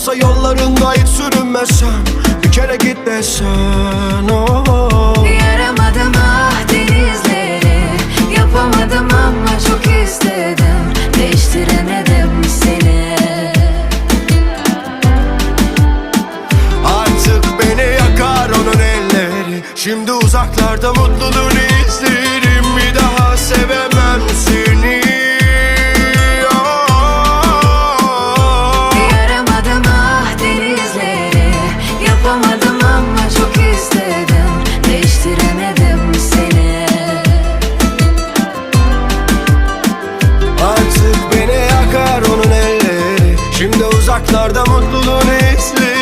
olsa yollarında hiç sürünmesem Bir kere git desen oh. Yaramadım ah denizleri Yapamadım ama çok istedim. Değiştiremedim seni. Artık beni yakar onun elleri. Şimdi uzaklarda mutluluğunu izlerim uzaklarda mutluluğunu izlerim